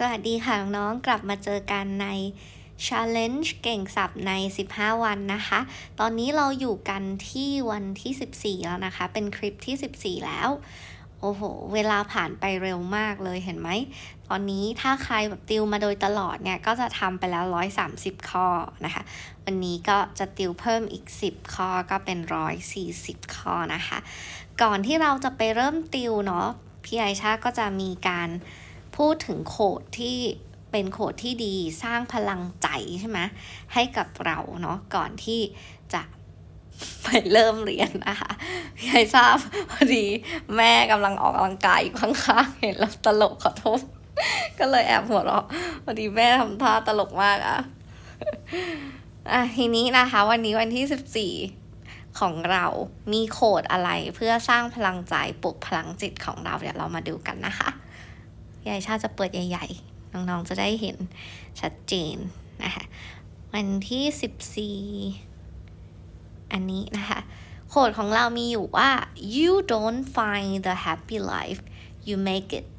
สวัสดีค่ะน้องกลับมาเจอกันใน Challenge เก่งศัพท์ใน 15 วันนะคะ ตอนนี้เราอยู่กันที่วันที่ 14 แล้วนะคะ เป็นคลิปที่ 14 แล้ว โอ้โห เวลาผ่านไปเร็วมากเลยเห็นไหม ตอนนี้ถ้าใครแบบติวมาโดยตลอดเนี่ย ก็จะทำไปแล้ว 130 ข้อนะคะ วันนี้ก็จะติวเพิ่มอีก 10 ข้อก็เป็น 140 ข้อนะคะ ก่อนที่เราจะไปเริ่มติวเนาะพี่ไอชาก็จะมีการ พูดถึงโคดที่เป็นโคดที่ดีสร้างพลังใจใช่ไหมให้กับเราเนาะก่อนที่จะไปเริ่มเรียนนะคะพี่ไอทราบพอดีแม่กำลังออกกำลังกายอยู่ข้างๆเห็นแล้วตลกขอโทษก็เลยแอบหัวเราะพอดีแม่ทำท่าตลกมากอะอะทีนี้นะคะ วันนี้วันที่สิบสี่ของเรามีโคดอะไรเพื่อสร้างพลังใจปลุกพลังจิตของเราเดี๋ยวเรามาดูกันนะคะ ยายชาจะเปิดใหญ่ๆ น้องๆจะได้เห็นชัดเจนนะคะวันที่ 14 อันนี้นะคะโคดของเรามีอยู่ว่า you don't find the happy life you make it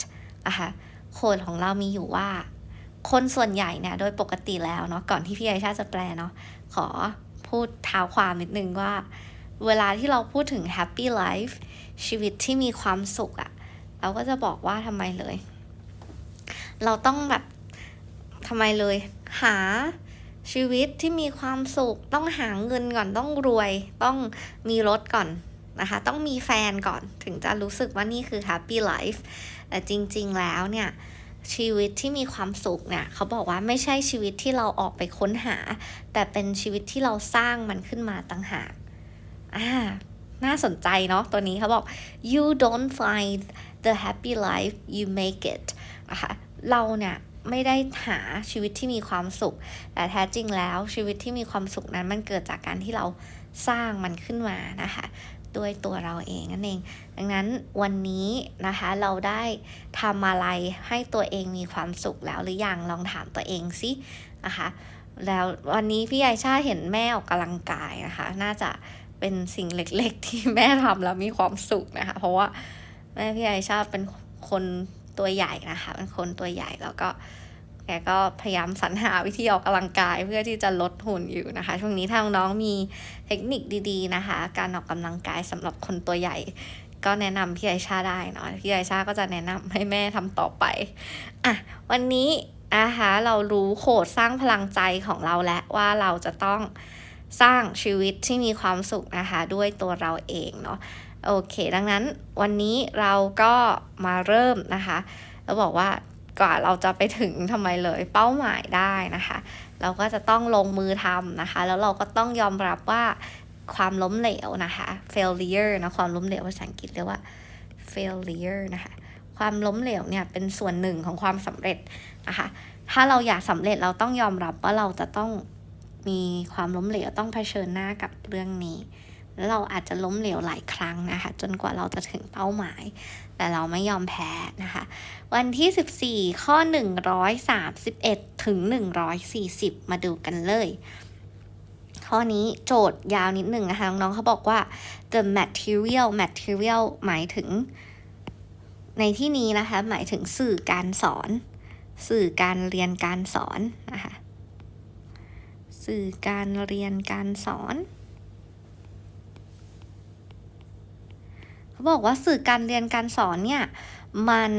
นะคะโคดของเรามีอยู่ว่า คนส่วนใหญ่เนี่ยโดยปกติแล้วเนาะก่อนที่พี่ไอชาจะแปลเนาะขอพูดเท้าความนิดนึงว่า เวลาที่เราพูดถึง happy life ชีวิตที่มีความสุขอะเราก็จะบอกว่าทำไมเลย เราต้องแบบทำไมเลย หาชีวิตที่มีความสุข ต้องหาเงินก่อนต้องรวย ต้องมีรถก่อนนะคะ ต้องมีแฟนก่อนถึงจะรู้สึกว่านี่คือ happy life แต่จริง ๆ แล้วเนี่ยชีวิตที่มีความสุขเนี่ยเขาบอกว่าไม่ใช่ชีวิตที่เราออกไปค้นหา แต่เป็นชีวิตที่เราสร้างมันขึ้นมาต่างหากอ่าน่าสนใจเนาะตัวนี้เขาบอก you don't find the happy life you make it นะคะ เราเนี่ยไม่ได้หาชีวิตที่มีความสุข แต่แท้จริงแล้วชีวิตที่มีความสุขนั้นมันเกิดจากการที่เราสร้างมันขึ้นมานะคะด้วยตัวเราเองนั่นเอง ดังนั้นวันนี้นะคะเราได้ทำอะไรให้ตัวเองมีความสุขแล้วหรือยังลองถามตัวเองสินะคะแล้ววันนี้พี่ไอชาเห็นแม่ออกกำลังกายนะคะ น่าจะเป็นสิ่งเล็กๆ ที่แม่ทำแล้วมีความสุขนะคะ เพราะว่าแม่พี่ไอชาเป็นคน ตัวใหญ่นะคะ เป็นคนตัวใหญ่แล้วก็แกก็พยายามสรรหาวิธีออกกำลังกายเพื่อที่จะลดหุ่นอยู่นะคะ ช่วงนี้ถ้าน้องมีเทคนิคดี ๆนะคะ การออกกำลังกายสำหรับคนตัวใหญ่ ก็แนะนำพี่ไอชาได้เนาะพี่ไอชาก็จะแนะนำให้แม่ทำต่อไปอะวันนี้นะคะเรารู้โคดสร้างพลังใจของเราแล้วว่าเราจะต้องสร้างชีวิตที่มีความสุขนะคะ ด้วยตัวเราเองเนาะ โอเค ดังนั้นวันนี้เราก็มาเริ่มนะคะแล้วบอกว่ากว่าเราจะไปถึงทำไมเลยเป้าหมายได้นะคะ เราก็จะต้องลงมือทำนะคะ แล้วเราก็ต้องยอมรับว่าความล้มเหลวนะคะ failure นะความล้มเหลวภาษาอังกฤษเรียกว่า failure นะคะความล้มเหลวเนี่ยเป็นส่วนหนึ่งของความสำเร็จนะคะ ถ้าเราอยากสำเร็จเราต้องยอมรับว่าเราจะต้องมีความล้มเหลวต้องเผชิญหน้ากับเรื่องนี้ แล้วเราอาจจะล้มเหลวหลายครั้งนะคะ จนกว่าเราจะถึงเป้าหมาย แต่เราไม่ยอมแพ้นะคะ วันที่ 14 ข้อ 131 ถึง 140 มาดูกันเลยข้อนี้โจทย์ยาวนิดหนึ่งนะคะ น้องๆเขาบอกว่า the material material หมายถึง ในที่นี้นะคะ หมายถึงสื่อการสอน สื่อการเรียนการสอนนะคะ สื่อการเรียนการสอน เขาบอกว่าสื่อการเรียนการสอนเนี่ย มัน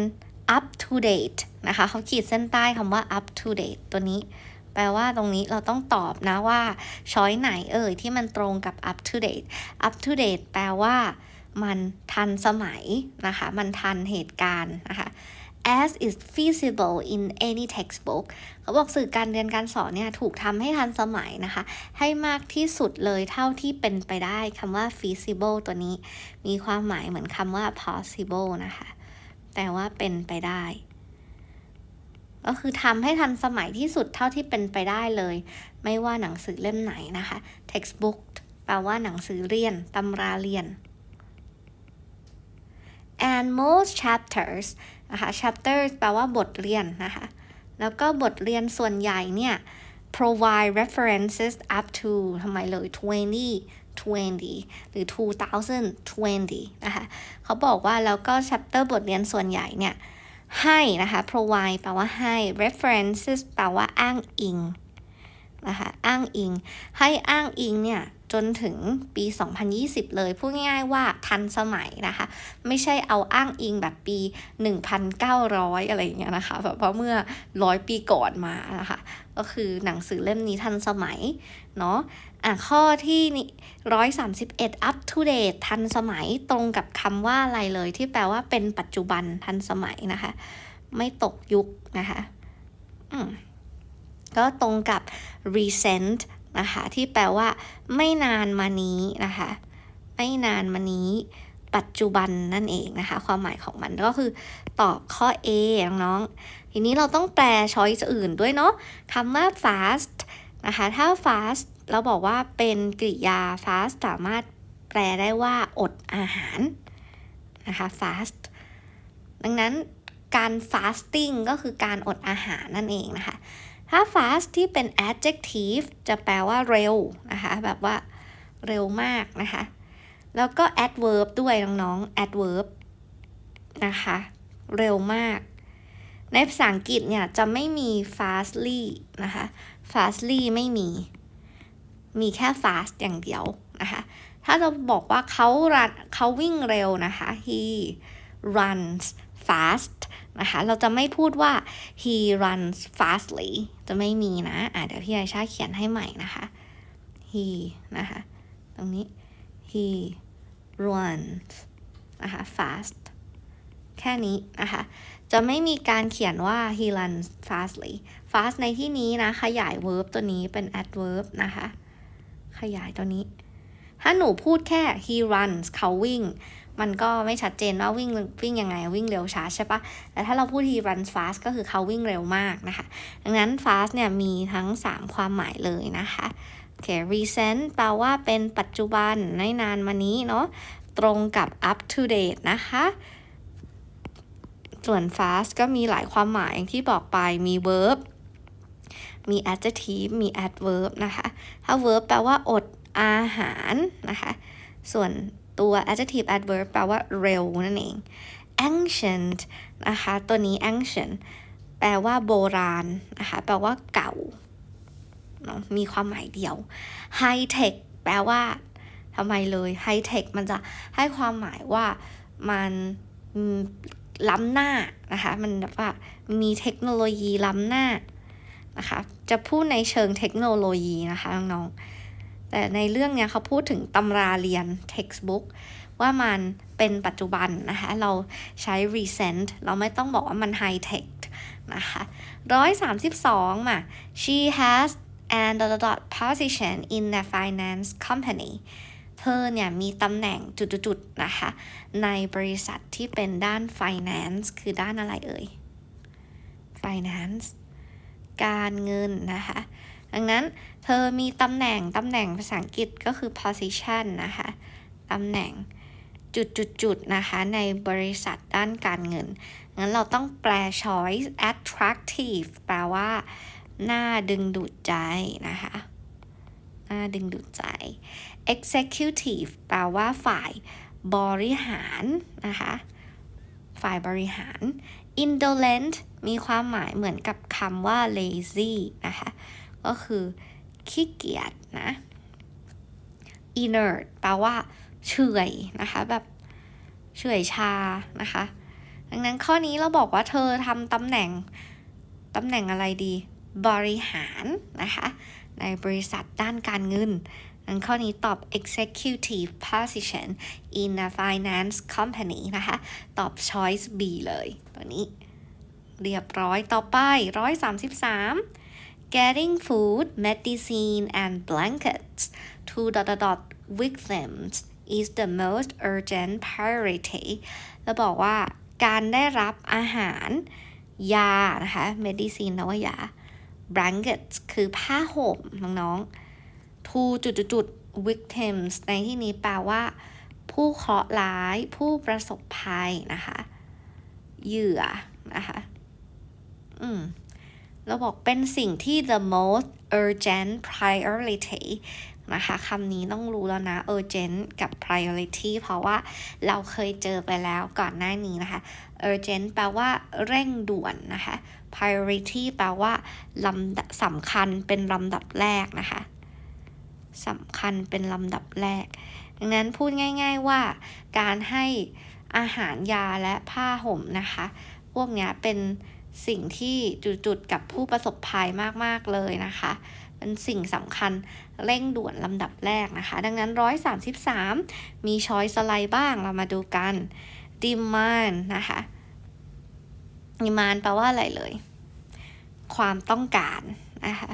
up to date นะคะเขาขีดเส้นใต้คำว่า up to date ตัวนี้ แปลว่าตรงนี้เราต้องตอบนะว่า ช้อยไหนเอ่ยที่มันตรงกับ up to date up to date แปลว่า มันทันสมัยนะคะ มันทันเหตุการณ์นะคะ as is feasible in any textbook เขาบอกสื่อการเรียนการสอนเนี่ยถูกทำให้ทันสมัยนะคะ ให้มากที่สุดเลยเท่าที่เป็นไปได้คำว่า feasible ตัวนี้ มีความหมายเหมือนคำว่า possible นะคะ แต่ว่าเป็นไปได้ ก็คือทำให้ทันสมัยที่สุดเท่าที่เป็นไปได้เลย ไม่ว่าหนังสือเล่มไหนนะคะ textbook แปลว่าหนังสือเรียนตำราเรียน and most chapters นะคะ chapters แปลว่าบทเรียนนะคะ แล้วก็บทเรียนส่วนใหญ่เนี่ย provide references up to ทำไมเลย 2020 หรือ 2020 นะคะ เขาบอกว่าแล้วก็ chapter บทเรียนส่วนใหญ่เนี่ย ให้นะคะ provide แปลว่าให้ references แปลว่าอ้างอิงนะคะ อ้างอิง ให้อ้างอิงเนี่ย จนถึงปี 2020 เลย พูดง่ายๆว่าทันสมัยนะคะ ไม่ใช่เอาอ้างอิงแบบปี 1,900 อะไรอย่างเงี้ยนะคะแบบเพราะเมื่อร้อยปีก่อนมานะคะ ก็คือหนังสือเล่มนี้ทันสมัย เนาะอะข้อที่นี่ร้อยสามสิบเอ็ด up to date ทันสมัยตรงกับคำว่าอะไรเลย ที่แปลว่าเป็นปัจจุบันทันสมัยนะคะ ไม่ตกยุคนะคะ อืมก็ตรงกับ recent นะคะที่แปลว่า ไม่นานมานี้นะคะ ไม่นานมานี้ ปัจจุบันนั่นเองนะคะ ความหมายของมันก็คือตอบข้อ A น้องๆทีนี้เราต้องแปล choice อื่นด้วยเนาะคำว่า fast นะคะถ้า fast เราบอกว่าเป็นกริยา fast สามารถแปลได้ว่าอดอาหารนะคะ fast ดังนั้นการ fasting ก็คือการอดอาหารนั่นเองนะคะ ถ้า fast ที่เป็น adjective จะแปลว่าเร็วนะคะ แบบว่าเร็วมากนะคะ แล้วก็ adverb ด้วยน้องๆ adverb นะคะ เร็วมาก ในภาษาอังกฤษเนี่ยจะไม่มี fastly นะคะ fastly ไม่มี มีแค่ fast อย่างเดียวนะคะ ถ้าจะบอกว่าเขารันเขาวิ่งเร็วนะคะ he runs fast นะคะ เราจะไม่พูดว่า he runs fastly จะไม่มีนะ อะเดี๋ยวพี่ไอชาเขียนให้ใหม่นะคะ he นะคะ ตรงนี้ he runs นะคะ fast แค่นี้นะคะ จะไม่มีการเขียนว่า he runs fastly fast ในที่นี้นะ ขยาย verb ตัวนี้เป็น adverb นะคะ ขยายตัวนี้ ถ้าหนูพูดแค่ he runs เขาวิ่ง มันก็ไม่ชัดเจนว่าวิ่งวิ่งยังไงวิ่งเร็วช้าใช่ปะแต่ถ้าเราพูด he runs fast ก็คือเขาวิ่งเร็วมากนะคะ ดังนั้น fast เนี่ยมีทั้ง 3 ความหมายเลยนะคะโอเค recent แปลว่าเป็นปัจจุบันในนานมานี้เนาะตรงกับ up to date นะคะส่วน fast ก็มีหลายความหมายอย่างที่บอกไปมี verb มี adjective มี adverb นะคะ ถ้า verb แปลว่าอดอาหารนะคะ ส่วน ตัว adjective adverb แปลว่าเร็วนั่นเอง ancient นะคะ ตัวนี้ ancient แปลว่าโบราณนะคะ แปลว่าเก่า มีความหมายเดียว high tech แปลว่าทำไมเลย high tech มันจะให้ความหมายว่ามันล้ำหน้านะคะ มันแบบว่ามีเทคโนโลยีล้ำหน้านะคะ จะพูดในเชิงเทคโนโลยีนะคะน้องๆ แต่ในเรื่องเนี้ยเขาพูดถึงตำราเรียน textbook ว่ามันเป็นปัจจุบันนะคะ เราใช้ recent เราไม่ต้องบอกว่ามัน high tech นะคะร้อยสามสิบสองมา she has an dot dot position in a finance company เธอเนี่ยมีตำแหน่งจุดๆนะคะ ในบริษัทที่เป็นด้าน finance คือด้านอะไรเอ่ย finance การเงินนะคะ ดังนั้นเธอมีตำแหน่งตำแหน่งภาษาอังกฤษก็คือ position นะคะตำแหน่งจุดๆนะคะ ในบริษัทด้านการเงิน งั้นเราต้องแปล choice attractive แปลว่าน่าดึงดูดใจนะคะน่าดึงดูดใจ executive แปลว่าฝ่ายบริหารนะคะ ฝ่ายบริหาร indolent มีความหมายเหมือนกับคำว่า lazy นะคะ ก็คือขี้เกียจนะ inert แปลว่าเฉยนะคะแบบเฉยชานะคะ ดังนั้นข้อนี้เราบอกว่าเธอทำตำแหน่งตำแหน่งอะไรดี บริหารนะคะ ในบริษัทด้านการเงินงั้นข้อนี้ตอบ executive position in a finance company นะคะ ตอบ choice B เลย ตัวนี้ เรียบร้อยต่อไป 133 getting food medicine and blankets to dot dot dot victims is the most urgent priority แล้วบอกว่าการได้รับอาหาร ยานะคะ medicine แปลว่ายา blankets คือผ้าห่มน้องๆ to จุดจุด victims ในที่นี้แปลว่า ผู้เคราะห์ร้ายผู้ประสบภัยนะคะ เหยื่อนะคะ อืม เราบอกเป็นสิ่งที่ the most urgent priority นะคะคำนี้ต้องรู้แล้วนะ urgent กับ priority เพราะว่าเราเคยเจอไปแล้วก่อนหน้านี้นะคะ urgent แปลว่าเร่งด่วนนะคะ priority แปลว่าลำสำคัญเป็นลำดับแรกนะคะสำคัญเป็นลำดับแรก ดังนั้นพูดง่าย ๆว่า การให้อาหารยาและผ้าห่มนะคะ พวกนี้เป็น สิ่งที่จุดๆกับผู้ประสบภัยมากๆเลยนะคะ เป็นสิ่งสำคัญเร่งด่วนลำดับแรกนะคะ ดังนั้น 133 มีช้อยสไลด์บ้างเรามาดูกัน demand นะคะ demand แปลว่าอะไรเลย ความต้องการนะคะ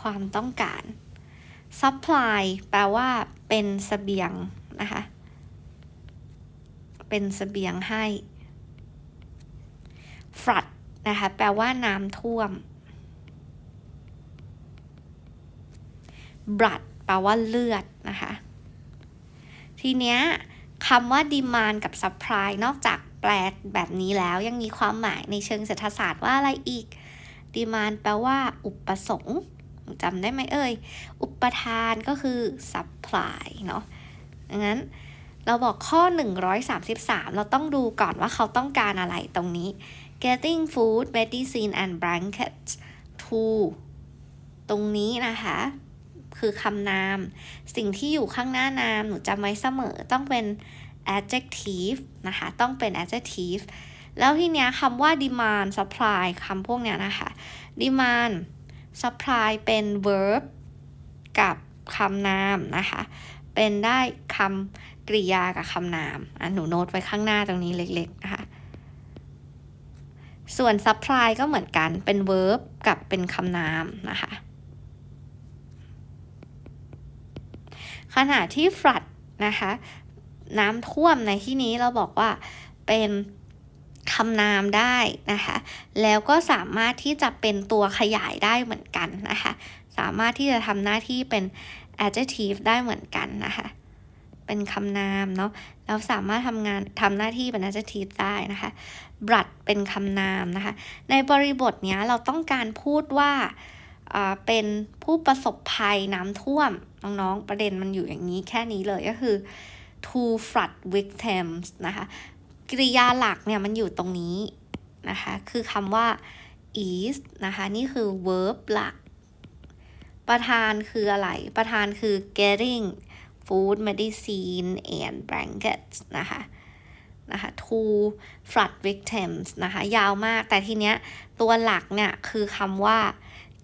ความต้องการ supply แปลว่าเป็นเสบียงนะคะ เป็นเสบียงให้ flood นะคะแปลว่าน้ำท่วม blood แปลว่าเลือดนะคะ ทีเนี้ยคำว่า demand กับ supply นอกจากแปลแบบนี้แล้วยังมีความหมายในเชิงเศรษฐศาสตร์ว่าอะไรอีก demand แปลว่า อุปสงค์จำได้ไหมเอ่ย อุปทานก็คือ supply เนาะดังนั้นเราบอกข้อ 133 เราต้องดูก่อนว่าเขาต้องการอะไรตรงนี้ getting food medicine and blankets to ตรงนี้นะคะ คือคำนาม สิ่งที่อยู่ข้างหน้านาม หนูจำไว้เสมอต้องเป็น adjective นะคะ ต้องเป็น adjective แล้วทีเนี้ยคำว่า demand supply คำพวกเนี้ยนะคะ demand supply เป็น verb กับคำนามนะคะ เป็นได้คำกริยากับคำนาม อะ หนูโน้ตไว้ข้างหน้าตรงนี้เล็กๆนะคะ ส่วน supply ก็เหมือนกันเป็น verb กับเป็นคำนามนะคะ ขณะที่ flood นะคะ น้ำท่วมในที่นี้เราบอกว่าเป็นคำนามได้นะคะ แล้วก็สามารถที่จะเป็นตัวขยายได้เหมือนกันนะคะ สามารถที่จะทำหน้าที่เป็น adjective ได้เหมือนกันนะคะ เป็นคำนามเนาะแล้วสามารถทำงานทำหน้าที่เป็น adjective ได้นะคะ blood เป็นคำนามนะคะ ในบริบทเนี้ยเราต้องการพูดว่าเป็นผู้ประสบภัยน้ำท่วม น้องๆ ประเด็นมันอยู่อย่างนี้แค่นี้เลยก็คือ to flood victims นะคะกริยาหลักเนี่ยมันอยู่ตรงนี้นะคะ คือคำว่า is นะคะ นี่คือ verb หลัก ประธานคืออะไร ประธานคือ getting food medicine and blankets นะคะนะคะ to flood victims นะคะยาวมากแต่ทีเนี้ยตัวหลักเนี่ยคือคำว่า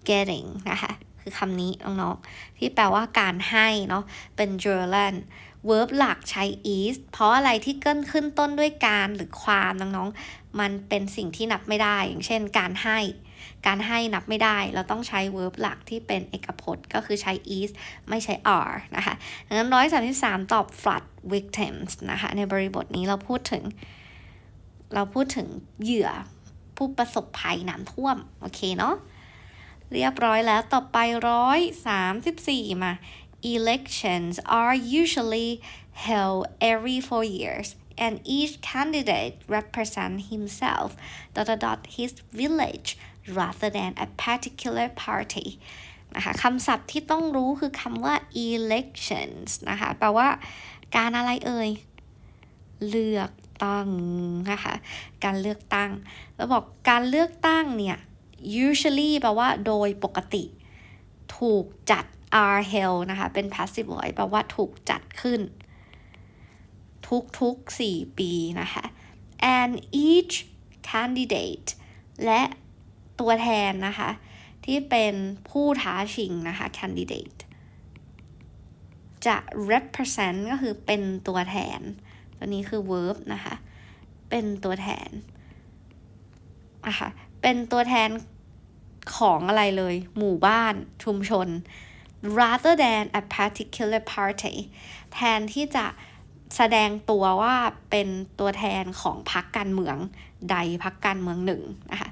getting นะคะคือคำนี้น้องๆที่แปลว่าการให้เนาะเป็น gerund verb หลักใช้ is เพราะอะไรที่เกินขึ้นต้นด้วยการหรือความน้องๆมันเป็นสิ่งที่นับไม่ได้ อย่างเช่นการให้ การให้นับไม่ได้ เราต้องใช้ verb หลักที่เป็นเอกพจน์ ก็คือใช้ is ไม่ใช้ are นะคะดังนั้นร้อยสามสิบสามตอบ flood victims นะคะในบริบทนี้เราพูดถึง เราพูดถึงเหยื่อผู้ประสบภัยน้ำท่วม โอเคเนาะเรียบร้อยแล้วต่อไปร้อยสามสิบสี่มา elections are usually held every four years and each candidate represent himself dot dot dot his village rather than a particular party นะคะคำศัพท์ที่ต้องรู้คือคำว่า elections นะคะแปลว่าการอะไรเอ่ย เลือกตั้งนะคะการเลือกตั้ง แล้วบอกการเลือกตั้งเนี่ย usually แปลว่าโดยปกติ ถูกจัด are held นะคะ เป็น passive voice แปลว่าถูกจัดขึ้น ทุกๆ 4 ปีนะคะ and each candidate และ ตัวแทนนะคะ ที่เป็นผู้ท้าชิงนะคะ candidate จะ represent ก็คือเป็นตัวแทน ตัวนี้คือ verb นะคะ เป็นตัวแทนนะคะเป็นตัวแทนของอะไรเลย หมู่บ้านชุมชน rather than a particular party แทนที่จะแสดงตัวว่าเป็นตัวแทนของพรรคการเมืองใดพรรคการเมืองหนึ่งนะคะ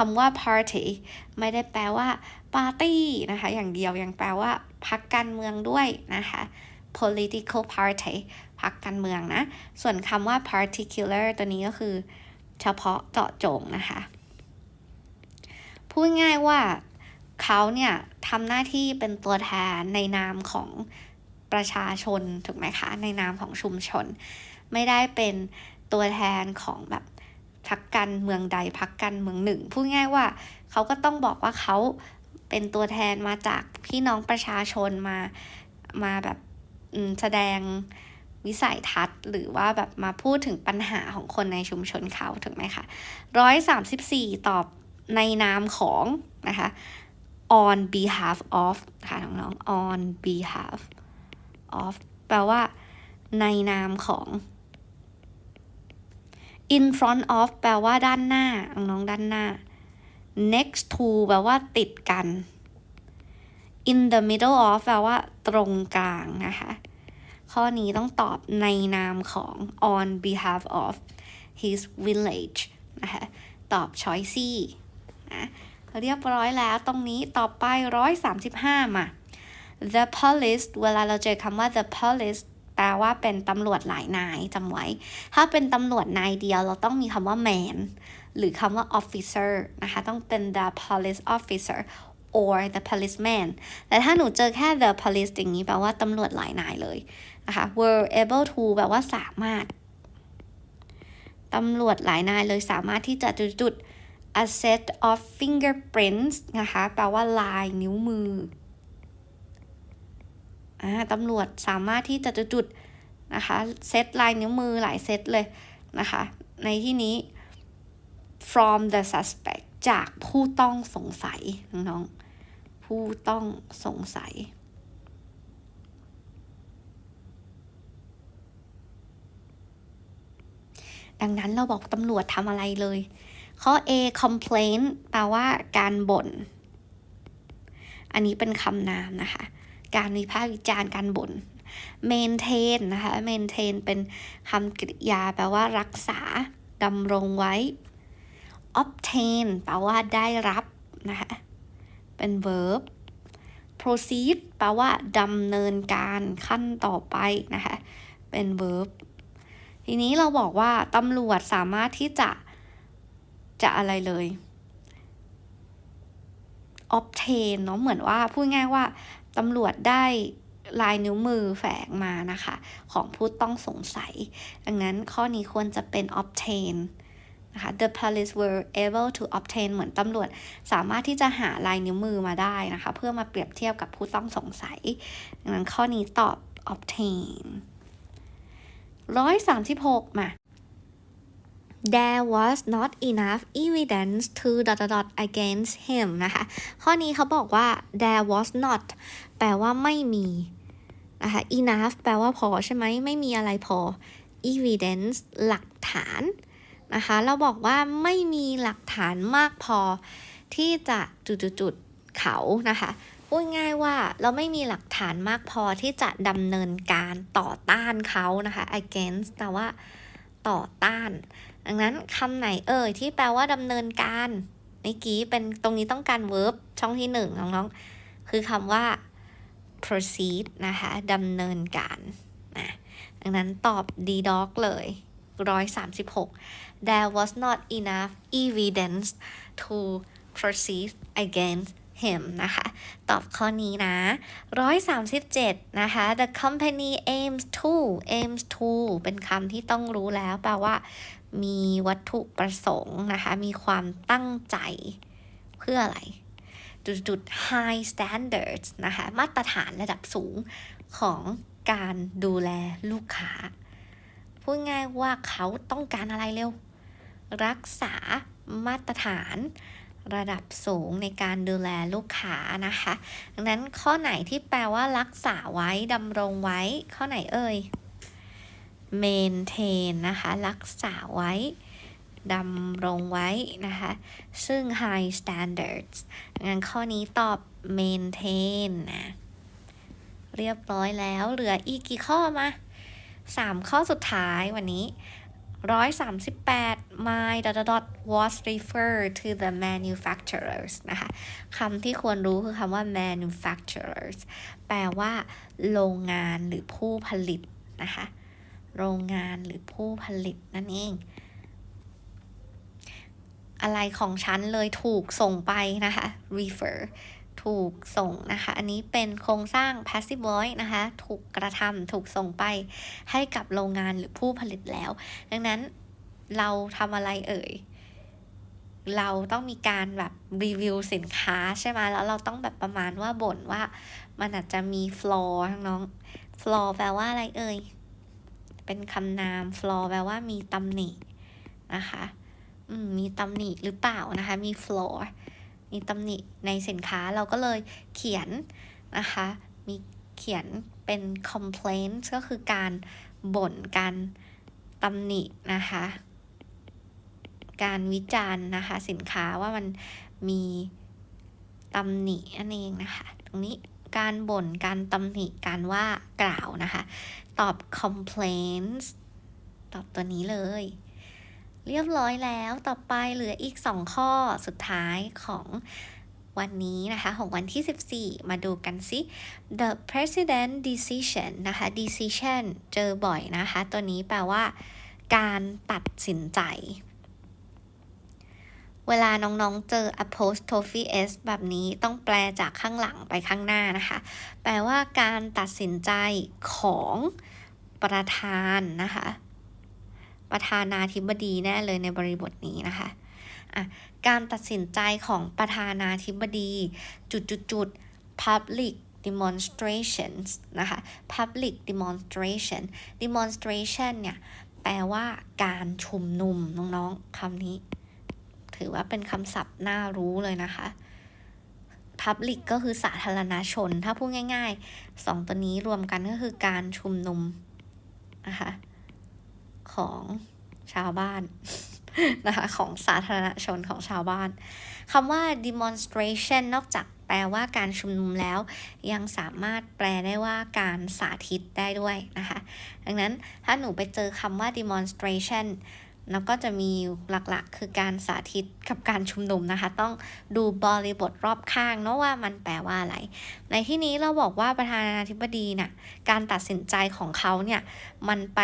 คำว่า party ไม่ได้แปลว่าปาร์ตี้นะคะ อย่างเดียวยังแปลว่าพรรคการเมืองด้วยนะคะ political party พรรคการเมืองนะ ส่วนคำว่า particular ตัวนี้ก็คือ เฉพาะเจาะจงนะคะ พูดง่ายว่าเขาเนี่ยทำหน้าที่เป็นตัวแทนในนามของประชาชนถูกไหมคะ ในนามของชุมชน ไม่ได้เป็นตัวแทนของแบบ พักการเมืองใดพักการเมืองหนึ่งพูดง่ายว่าเขาก็ต้องบอกว่าเขาเป็นตัวแทนมาจากพี่น้องประชาชนมามาแบบแสดงวิสัยทัศน์หรือว่าแบบมาพูดถึงปัญหาของคนในชุมชนเขาถูกไหมคะร้อยสามสิบสี่ตอบในนามของนะคะ on behalf of ค่ะน้องๆ on behalf of แปลว่าในนามของ in front of แปลว่าด้านหน้าน้องๆด้านหน้า next to แปลว่าติดกัน in the middle of แปลว่าตรงกลางนะคะ ข้อนี้ต้องตอบในนามของ on behalf of his village นะคะตอบ choice C นะเรียบร้อยแล้วตรงนี้ต่อไป 135 มา the police เวลาเราเจอคำว่า the police แปลว่าเป็นตำรวจหลายนายจำไว้ ถ้าเป็นตำรวจนายเดียวเราต้องมีคำว่า man หรือคำว่า officer นะคะ ต้องเป็น the police officer or the policeman แต่ถ้าหนูเจอแค่ the police อย่างนี้แปลว่าตำรวจหลายนายเลยนะคะ were able to แปลว่าสามารถตำรวจหลายนายเลยสามารถที่จะจุด a set of fingerprints นะคะ แปลว่าลายนิ้วมือ ตำรวจสามารถที่จะจุดนะคะเซตลายนิ้วมือหลายเซตเลยนะคะในที่นี้ from the suspect จากผู้ต้องสงสัยน้องๆผู้ต้องสงสัย ดังนั้นเราบอกตำรวจทำอะไรเลย ข้อ A complaint แปลว่าการบ่น อันนี้เป็นคำนามนะคะ การวิพากษ์วิจารณ์การบ่น maintain นะคะ maintain เป็นคำกริยาแปลว่ารักษาดำรงไว้ obtain แปลว่าได้รับนะคะ เป็น verb proceed แปลว่าดำเนินการขั้นต่อไปนะคะ เป็น verb ทีนี้เราบอกว่าตำรวจสามารถที่จะจะอะไรเลย obtain เนาะเหมือนว่าพูดง่ายว่า ตำรวจได้ลายนิ้วมือแฝงมานะคะ ของผู้ต้องสงสัย ดังนั้นข้อนี้ควรจะเป็น obtain นะคะ the police were able to obtain เหมือนตำรวจ สามารถที่จะหาลายนิ้วมือมาได้นะคะ เพื่อมาเปรียบเทียบกับผู้ต้องสงสัย ดังนั้นข้อนี้ตอบ obtain ร้อยสามสิบหกมา there was not enough evidence to dot dot dot against him นะคะ ข้อนี้เขาบอกว่า there was not แปลว่าไม่มีนะคะ enough แปลว่าพอใช่ไหม ไม่มีอะไรพอ evidence หลักฐานนะคะ เราบอกว่าไม่มีหลักฐานมากพอที่จะจุดๆเขานะคะพูดง่ายว่าเราไม่มีหลักฐานมากพอที่จะดำเนินการต่อต้านเขานะคะ against แต่ว่าต่อต้าน ดังนั้นคำไหนเอ่ยที่แปลว่าดำเนินการเมื่อกี้เป็นตรงนี้ต้องการ verb ช่องที่หนึ่งน้องๆ คือคำว่า proceed นะคะดำเนินการนะดังนั้นตอบ D dog เลย136 there was not enough evidence to proceed against him นะคะ ตอบข้อนี้นะ 137 นะคะ the company aims to aims to เป็นคำที่ต้องรู้แล้วแปลว่า มีวัตถุประสงค์นะคะ มีความตั้งใจเพื่ออะไร จุดๆ high standards นะคะ มาตรฐานระดับสูงของการดูแลลูกค้า พูดง่ายว่าเขาต้องการอะไรเร็ว รักษามาตรฐานระดับสูงในการดูแลลูกค้านะคะ ดังนั้นข้อไหนที่แปลว่ารักษาไว้ดำรงไว้ข้อไหนเอ่ย maintain นะคะ รักษาไว้ดำรงไว้นะคะ ซึ่ง high standards งั้นข้อนี้ตอบ maintain นะเรียบร้อยแล้วเหลืออีกกี่ข้อมา3ข้อสุดท้ายวันนี้138 my dot dot dot was referred to the manufacturers นะคะคำที่ควรรู้คือคำว่า manufacturers แปลว่า โรงงานหรือผู้ผลิตนะคะ โรงงานหรือผู้ผลิตนั่นเอง อะไรของฉันเลยถูกส่งไปนะคะ refer ถูกส่งนะคะ อันนี้เป็นโครงสร้าง passive voice นะคะ ถูกกระทำถูกส่งไปให้กับโรงงานหรือผู้ผลิตแล้ว ดังนั้นเราทำอะไรเอ่ย เราต้องมีการแบบรีวิวสินค้าใช่ไหมแล้วเราต้องแบบประมาณว่าบ่นว่ามันอาจจะมี flaw ทั้งน้อง flaw แปลว่าอะไรเอ่ย เป็นคำนาม flaw แปลว่ามีตำหนินะคะมมีตำหนิหรือเปล่านะคะ มี flaw มีตำหนิในสินค้าเราก็เลยเขียนนะคะ มีเขียนเป็น complaint ก็คือการบ่นการตำหนินะคะ การวิจารณ์นะคะ สินค้าว่ามันมีตำหนินั่นเองนะคะ ตรงนี้การบ่นการตำหนิการว่ากล่าวนะคะ ตอบ complaints ตอบตัวนี้เลย เรียบร้อยแล้วต่อไปเหลืออีก 2 ข้อสุดท้ายของวันนี้นะคะของวันที่ 14 มาดูกันสิ the president decision นะคะ decision เจอบ่อยนะคะ ตัวนี้แปลว่า การตัดสินใจ เวลาน้องๆเจอ apostrophe s แบบนี้ต้องแปลจากข้างหลังไปข้างหน้านะคะ แปลว่าการตัดสินใจของประธานนะคะ ประธานาธิบดีแน่เลยในบริบทนี้นะคะะการตัดสินใจของประธานาธิบดี จุดจุดจุด public demonstrations นะคะ public demonstration demonstration เนี่ย แปลว่าการชุมนุมน้องๆคำนี้ ถือว่าเป็นคำศัพท์น่ารู้เลยนะคะ Public ก็คือสาธารณชน ถ้าพูดง่ายๆสองตัวนี้รวมกันก็คือการชุมนุมนะคะของชาวบ้านนะคะของสาธารณชนของชาวบ้านคำว่า demonstration นอกจากแปลว่าการชุมนุมแล้ว ยังสามารถแปลได้ว่าการสาธิตได้ด้วยนะคะ ดังนั้นถ้าหนูไปเจอคำว่า demonstration แล้วก็จะมีหลักๆ คือการสาธิตกับการชุมนุมนะคะ ต้องดูบริบทรอบข้างเนาะว่ามันแปลว่าอะไร ในที่นี้เราบอกว่าประธานาธิบดีนะ่ะการตัดสินใจของเขาเนี่ยมันไป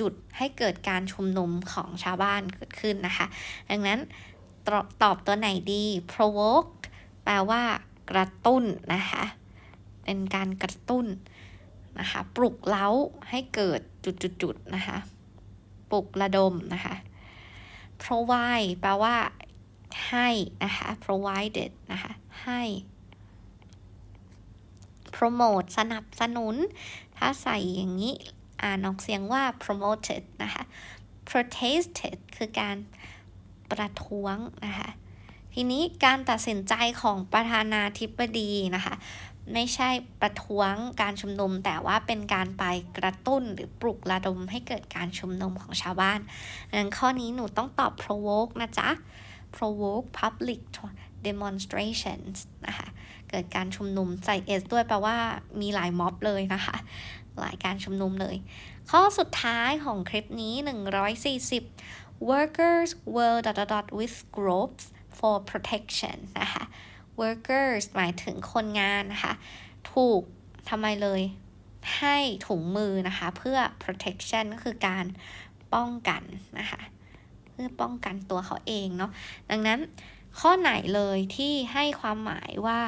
จุดๆให้เกิดการชุมนุมของชาวบ้านเกิดขึ้นนะคะ ดังนั้นตอบตัวไหนดี provoke แปลว่ากระตุ้นนะคะ เป็นการกระตุ้นนะคะ ปลุกเล้าให้เกิดจุดๆนะคะ ปลุกระดมนะคะ provide แปลว่า ให้นะคะ provided นะคะให้ promote สนับสนุน ถ้าใส่อย่างนี้ อ่านออกเสียงว่า promoted นะคะ protested คือการประท้วงนะคะ ทีนี้การตัดสินใจของประธานาธิบดีนะคะ ไม่ใช่ประท้วงการชุมนุม แต่ว่าเป็นการไปกระตุ้นหรือปลุกระดมให้เกิดการชุมนุมของชาวบ้านดังนั้นข้อนี้หนูต้องตอบ provoke นะจ๊ะ provoke public demonstrations นะคะ เกิดการชุมนุมใส่ s ด้วยแปลว่ามีหลายม็อบเลยนะคะ หลายการชุมนุมเลย ข้อสุดท้ายของคลิปนี้ 140 workers were dot dot with groups for protection นะคะ workers หมายถึงคนงานนะคะ ถูกทำไมเลย ให้ถุงมือนะคะ เพื่อ protection ก็คือการป้องกันนะคะ เพื่อป้องกันตัวเขาเองเนาะ ดังนั้นข้อไหนเลยที่ให้ความหมายว่า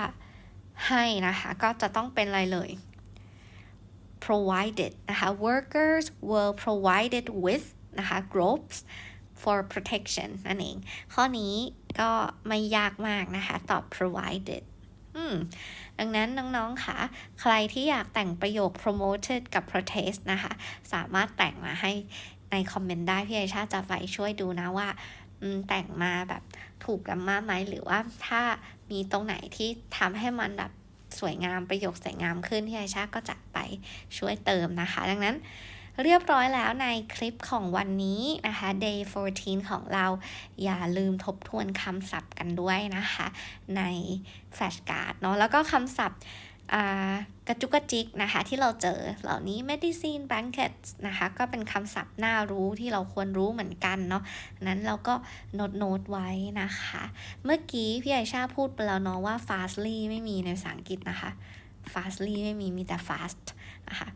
ให้นะคะ ก็จะต้องเป็นอะไรเลย provided นะคะ workers were provided with นะคะ groups for protection นั่นเอง ข้อนี้ ก็ไม่ยากมากนะคะ ตอบ provided ดังนั้นน้องๆค่ะ ใครที่อยากแต่งประโยค promoted กับ protest นะคะ สามารถแต่งมาให้ในคอมเมนต์ได้พี่ไอชาจะไปช่วยดูนะว่าแต่งมาแบบถูกกันมากไหมหรือว่าถ้ามีตรงไหนที่ทำให้มันแบบสวยงามประโยคสวยงามขึ้นพี่ไอชาก็จะไปช่วยเติมนะคะ ดังนั้น เรียบร้อยแล้วในคลิปของวันนี้นะคะ day 14 ของเราอย่าลืมทบทวนคำศัพท์กันด้วยนะคะ ในแฟลชการ์ดเนาะแล้วก็คำศัพท์กระจุกกระจิกนะคะที่เราเจอเหล่านี้ medicine blankets นะคะก็เป็นคำศัพท์น่ารู้ที่เราควรรู้เหมือนกันเนาะนั้นเราก็โน้ตโน้ตไว้นะคะ เมื่อกี้พี่ไอชาพูดไปแล้วเนาะว่า fastly ไม่มีในภาษาอังกฤษนะคะ fastly ไม่มีมีแต่ fast นะคะ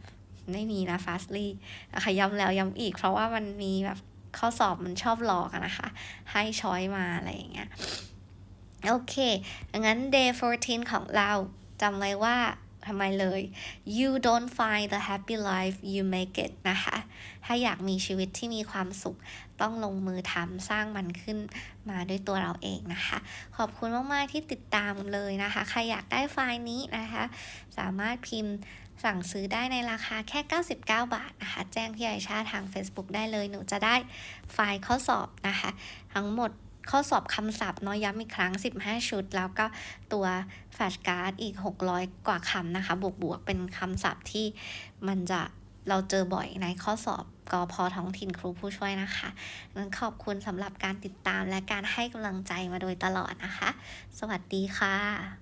ไม่มีนะ fastly นะคะย้ำแล้วย้ำอีก เพราะว่ามันมีแบบข้อสอบมันชอบหลอกนะคะ ให้ช้อยมาอะไรอย่างเงี้ย โอเค งั้น day 14 ของเราจำไว้ว่าทำไมเลย you don't find the happy life you make it นะคะ ถ้าอยากมีชีวิตที่มีความสุข ต้องลงมือทำสร้างมันขึ้นมาด้วยตัวเราเองนะคะ ขอบคุณมาก ๆ ที่ติดตามเลยนะคะ ใครอยากได้ไฟล์นี้นะคะ สามารถพิมพ์ สั่งซื้อได้ในราคาแค่ 99 บาทนะคะ แจ้งพี่ไอชาทาง Facebook ได้เลย หนูจะได้ไฟล์ข้อสอบนะคะ ทั้งหมดข้อสอบคำศัพท์เนาะย้ำอีกครั้ง 15 ชุด แล้วก็ตัวแฟลชการ์ดอีก 600 กว่าคำนะคะ บวกๆเป็นคำศัพท์ที่มันจะเราเจอบ่อยในข้อสอบกอพอท้องถิ่นครูผู้ช่วยนะคะงั้นขอบคุณสำหรับการติดตามและการให้กำลังใจมาโดยตลอดนะคะ สวัสดีค่ะ